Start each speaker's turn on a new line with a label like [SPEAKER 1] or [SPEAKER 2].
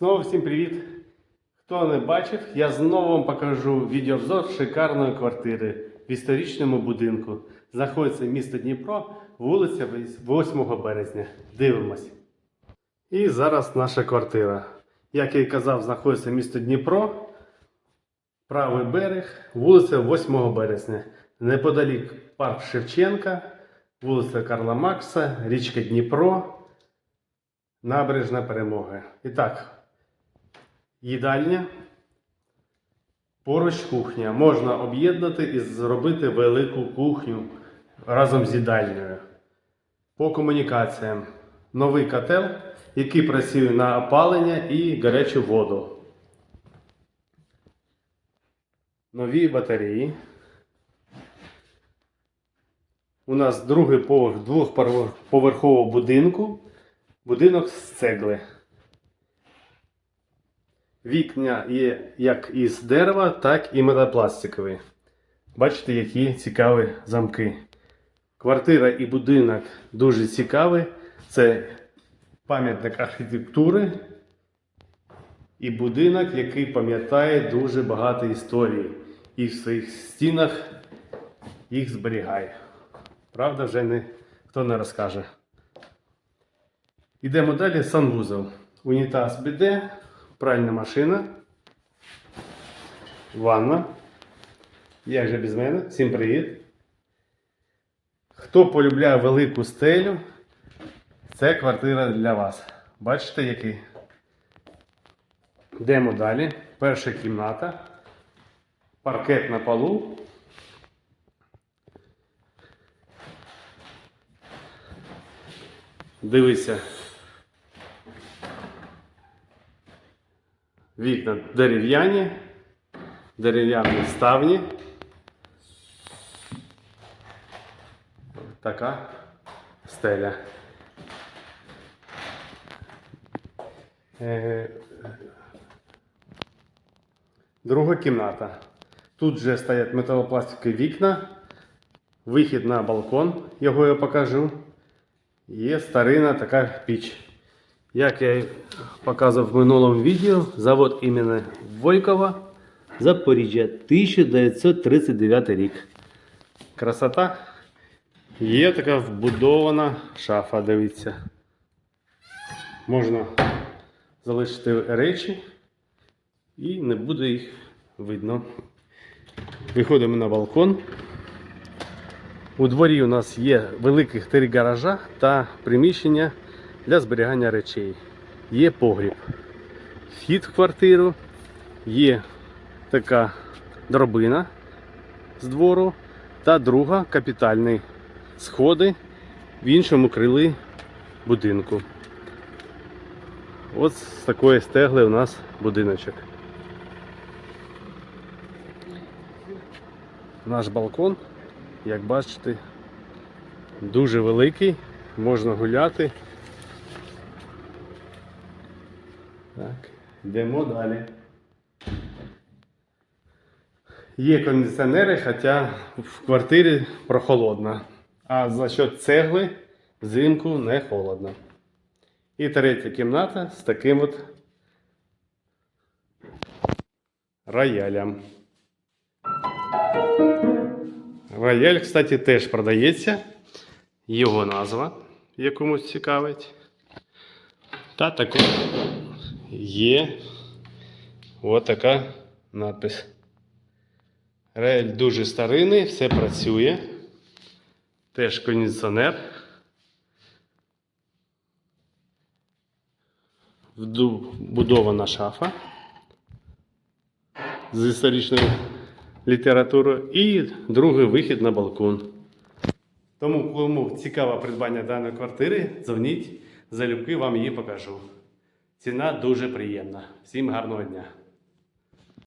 [SPEAKER 1] Знову всім привіт! Хто не бачив, я знову вам покажу відеообзор шикарної квартири в історичному будинку. Знаходиться місто Дніпро, вулиця 8 березня. Дивимось. І зараз наша квартира. Як я і казав, знаходиться місто Дніпро, правий берег, вулиця 8 березня. Неподалік парк Шевченка, вулиця Карла Макса, річка Дніпро. Набережна перемоги. І так, їдальня. Поруч кухня. Можна об'єднати і зробити велику кухню разом з їдальнею. По комунікаціям. Новий котел, який працює на опалення і гарячу воду. Нові батареї. У нас другий поверх двохповерхового будинку. Будинок з цегли. Вікна є як із дерева, так і метапластикові. Бачите, які цікаві замки. Квартира і будинок дуже цікаві. Це пам'ятник архітектури і будинок, який пам'ятає дуже багато історій. І в своїх стінах їх зберігає. Правда, вже ніхто не розкаже. Йдемо далі. Санвузол. Унітаз біде, пральна машина, ванна. Як же без мене? Всім привіт. Хто полюбляє велику стелю, це квартира для вас. Бачите, який? Йдемо далі. Перша кімната. Паркет на полу. Дивися. Вікна дерев'яні, дерев'яні ставні. Така стеля. Е, Друга кімната. Тут вже стоять металопластикові вікна, вихід на балкон, його я покажу. Є старина така піч. Як я показував в минулому відео, завод імені Волькова, Запоріжжя, 1939 рік. Красота. Є така вбудована шафа, дивіться. Можна залишити речі і не буде їх видно. Виходимо на балкон. У дворі у нас є великих три гаража та приміщення для зберігання речей. Є погріб. Вхід в квартиру, є така дробина з двору та друга капітальні сходи в іншому крилі будинку. Ось з такої стегли у нас будиночок. Наш балкон, як бачите, дуже великий, можна гуляти. Так, йдемо далі. Є кондиціонери, хоча в квартирі прохолодно. А за счет цегли взимку не холодно. І третя кімната з таким от роялем. Рояль, кстати, теж продається. Його назва, якомусь цікавить. Та також є от така надпис. Рояль дуже старинний, все працює. Теж кондиціонер. Вбудована шафа з історичною літературою і другий вихід на балкон. Тому, кому цікаве придбання даної квартири, дзвоніть, залюбки вам її покажу. Ціна дуже приємна. Всім гарного дня!